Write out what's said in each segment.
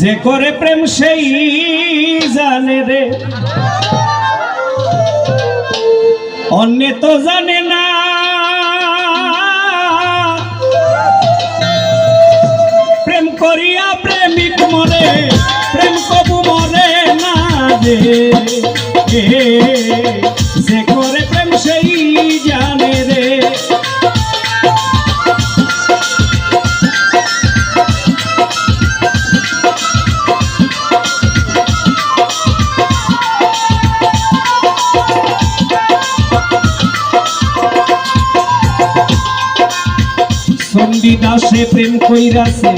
যে করে প্রেম সেই জানে রে। অন্য তো জানে না। প্রেম করিয়া প্রেমিক মরে, প্রেম কবু মরে না যে করে প্রেম সেই সন্দিদাসে প্রেম কইরাছে,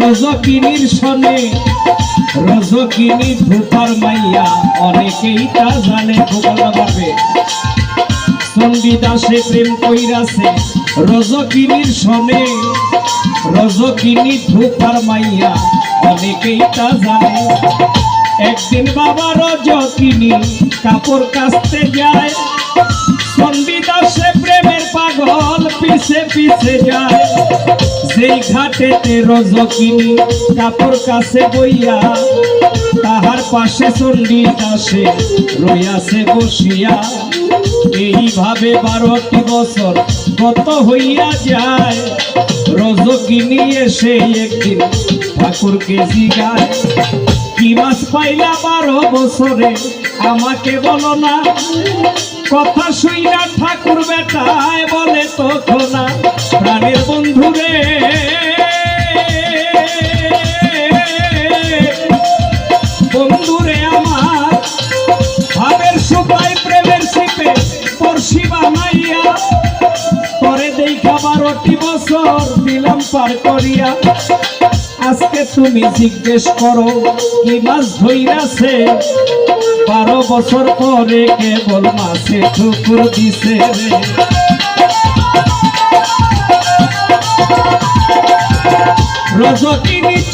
রজকিনীর সনে। রজকিনী ধূপার মাইয়া, অনেকেই তা জানে ভূগোলটা পারবে সন্দিদাসে প্রেম কইরাছে, রজকিনীর সনে। রজকিনী ধূপার মাইয়া, অনেকেই তা জানে। একদিন বাবা রজকিনী কাপড় কাচতে যায়। সন্দিদাসে প্রেমের পাগল পিছে পিছে যায়। যেই ঘাটেতে রজকিনী কাপড় কাছে বইয়া, তাহার পাশে চণ্ডীদাসে রইয়াছে বসিয়া। এইভাবে বারোটি বছর গত হইয়া যায়। রজকিনী এসে একদিন ঠাকুরকে জিগায়। কি পাইলা বারো বছরে, আমাকে বলো না। কথা শুইনা ঠাকুর বেটায় বলে তো খোনা প্রাণের বন্ধুরে বন্ধুরে বারোটি বছর দিলাম পার করিয়া। আজকে তুমি জিজ্ঞেস করো, কি মাছ ধইরাছে বারো বছর পরে কেবল মাছে ঠুকুর দিছে রে।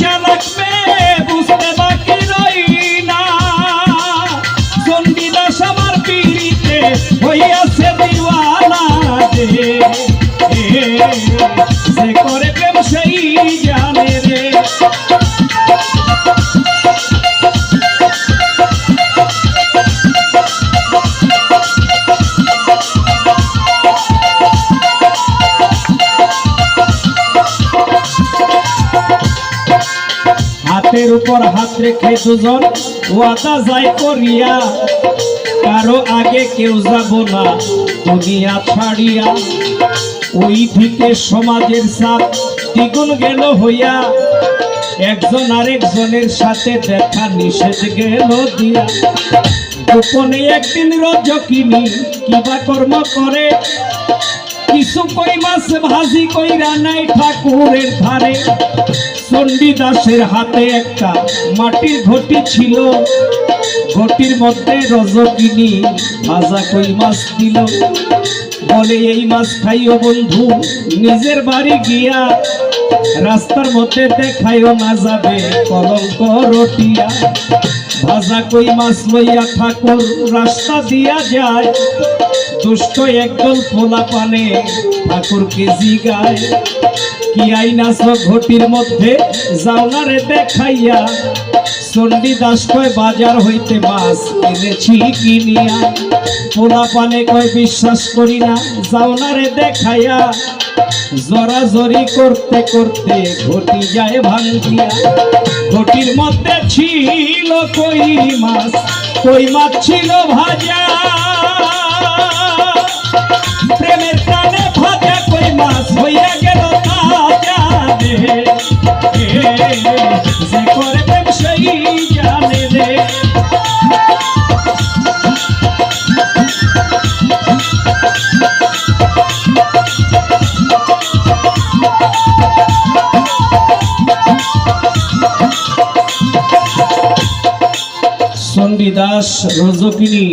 চালাক উপর হাত রেখে দুজন ওয়াদা যায় করিয়া, কারও আগে কেউ যাব না, দুনিয়া ছাড়িয়া। ওই থেকে সমাজের সাথ দ্বিগুণ গেল হইয়া, একজন আরেকজনের সাথে দেখা নিষেধ গেল দিয়া। গোপনে একদিন রজকিনী কিবা কর্ম করে কিছু কই মাছ ভাজি কইরা নাই ঠাকুরের ধারে। চণ্ডীদাসের হাতে একটা মাটির ঘটি ছিল। ঘটির মধ্যে রজকিনী ভাজা কই মাছ দিল। বলে, এই মাছ খাইও বন্ধু, নিজের বাড়ি গিয়া রাস্তার মধ্যে দেখাইও না যাবে কলঙ্ক রটিয়া। ভাজা কই মাছ লইয়া ঠাকুর রাস্তা দিয়া যায়। দুষ্ট একদল পোলা পানে ঠাকুরকে জিগায়। কি আইনাস ঘটির মধ্যে? জাউনারে দেখাইয়া চণ্ডীদাস কয়, বাজার হইতে মাছ এনেছি কিনিয়া। পোলা পানে কয়, বিশ্বাস করি না। জাউনারে দেখাইয়া জরাজরি করতে করতে ঘটি যায় ভাঙ্গিয়া। ঘটির মধ্যে ছিল কই মাছ কই মাছ ছিল ভাজা। প্রেমের প্রাণে ভাজা কই মাছ, হইয়া গেল তাজা যে করে চণ্ডীদাস রজকিনী,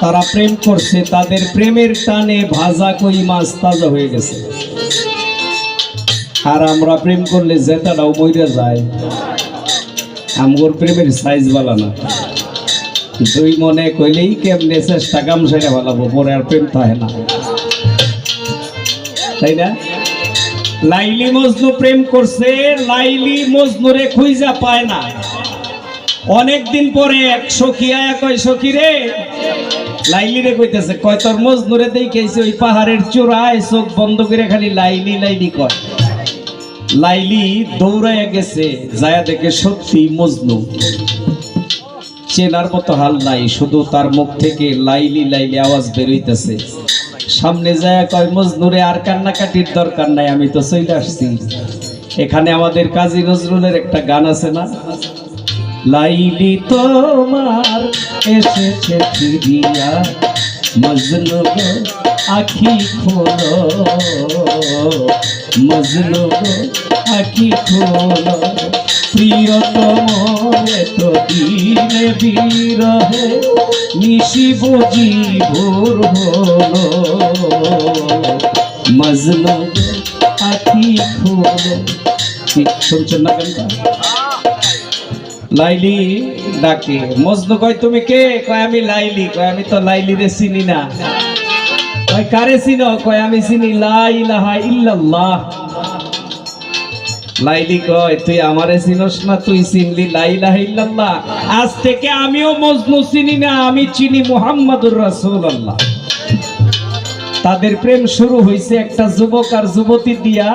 তারা প্রেম করছে, তাদের প্রেমের টানে ভাজা কই মাছ তাজা হয়ে গেছে। আর আমরা প্রেম করলে জেতাটাও মইরা যায়। আমগোর প্রেমের সাইজ বালা না। দুই মনে কইলেই কেমনে চেষ্টা কাম সেটা ভালাবো পরে আর প্রেম থাকে না। তাই না? লাইলি মজনু প্রেম করছে, লাইলি মজনুরে খুঁজা পায় না। অনেক দিন পরে এক সখী, আয়া কয়, সখী রে। লাইলি রে কইতেছে, কয়, তোর মজনুরে দেখেছে ওই পাহাড়ের চূড়ায় চোখ বন্ধ করে খালি লাইলি লাইলি কয়। লাইলি দৌড়াইয়া গেছে যায়া দেখে সত্যি মজনু। চেনার মতো হাল নাই, শুধু তার মুখ থেকে লাইলি লাইলি আওয়াজ বেরোইতেছে। সামনে যায় কয়, মজনুরে, আর কান্নাকাটির দরকার নাই, আমি তো চলে আসছি। এখানে আমাদের কাজী নজরুলের একটা গান আছে না? লাইলি তোমার এসেছে ফিরিয়া মজনু আখি খোলো মজনু আখি খোলো। প্রিয়তম এত দিনে বিরহে নিশি বুঝি ভোর হলো। মজনু আখি খোলো। শুনছেন না গানটা? লাইলি ডাকে। মজনু কয়, তুমি কে? কয়, আমি লাইলি। কয়, আমি তো লাইলি রে চিনি না। কয়, কারে চিনো? কয়, আমি চিনি লা ইলাহা ইল্লাল্লাহ। লাইলি কয়, তুই আমারে চিনস না, তুই চিনলি লা ইলাহা ইল্লাল্লাহ। আজ থেকে আমিও মজনু চিনি না, আমি চিনি মুহাম্মাদুর রাসূলুল্লাহ। তাদের প্রেম শুরু হয়েছে একটা যুবক আর যুবতী দিয়া।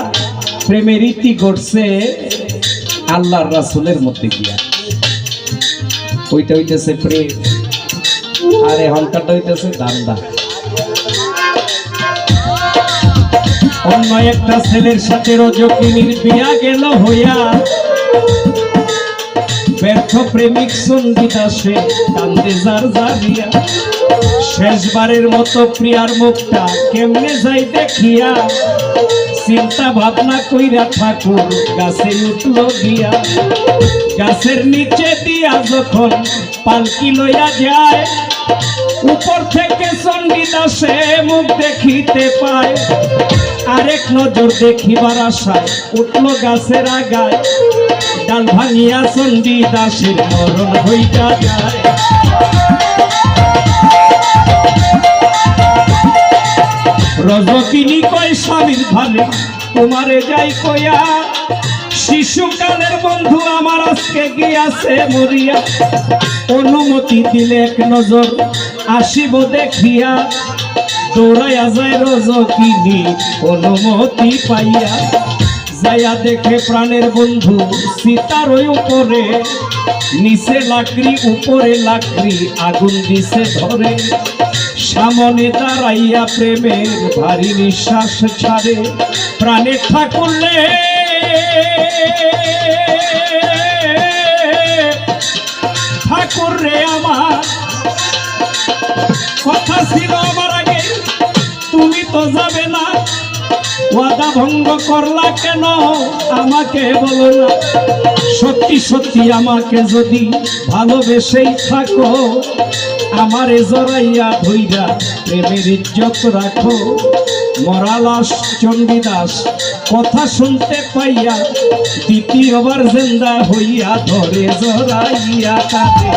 প্রেমের রীতি ঘটছে আল্লাহর রাসূলের মধ্যে গিয়া ওইটা হইতেছে প্রেম। আর এখনকারটা হইতেছে দান্দা। অন্য একটা ছেলের সাথে রজকিনীর বিয়া গেল হইয়া ব্যর্থ প্রেমিক সংগীত আসে কান্দে যার জারিয়া শেষবারের মতো প্রিয়ার মুখটা কেমনে যাই দেখিয়া চিন্তা ভাবনা কইরা ঠাকুর গাছে উঠল গিয়া গাছের নিচে দিয়া যখন পালকি লইয়া যায়, উপর থেকে চণ্ডীদাসে মুখ দেখিতে পায়। আরেক নজর দেখিবার আশায় উঠল গাছের আগায়, ডাল ভাঙিয়া চণ্ডীদাসের মরণ হইয়া যায়। রজকিনী কয় স্বামীর ভালে তোমারে যাই কয়া, শিশুকালের বন্ধু আমার আজকে গিয়াছে মরিয়া। অনুমতি দিলে এক নজর আসিব দেখিয়া, দৌড়াইয়া যায় রজকিনী, অনুমতি পাইয়া। যাইয়া দেখে প্রাণের বন্ধু সীতার উপরে, নিচে লাকড়ি, উপরে লাকড়ি, আগুন দিছে ধরে। সামনে দাঁড়াইয়া প্রেমের ভারী নিঃশ্বাস ছাড়ে, প্রাণে ঠাকুরলে। ঠাকুর রে আমার কথা ছিল আমার আগে, তুমি তো যাবে না। ওয়াদা ভঙ্গ করলা কেন? আমাকে বলো না। সত্যি সত্যি আমাকে যদি ভালোবেসেই থাকো, আমারে জড়াইয়া ধইরা প্রেমের ইজ্জত রাখো। মরালাস চণ্ডীদাস, কথা শুনতে পাইয়া দ্বিতীয়বার জেন্দা হইয়া ধরে জড়াইয়া কাঁদে।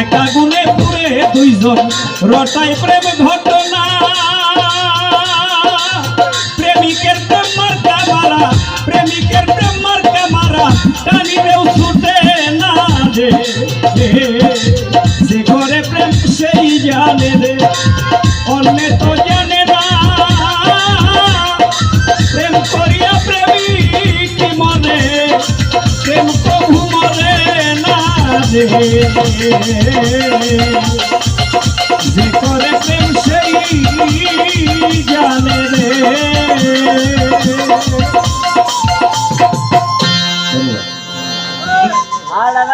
একা গুনে পুরে দুইজন রটাই প্রেম ঘটনা। প্রেমিকের প্রেম মার্কা মারা, প্রেমিকের প্রেম মার্কা মারা টানিরেও ছুটে না রে যে ঘরে প্রেম সেই জানে রে। অন্য তো যে করে প্রেম সেই জানে রে ধন্যবাদ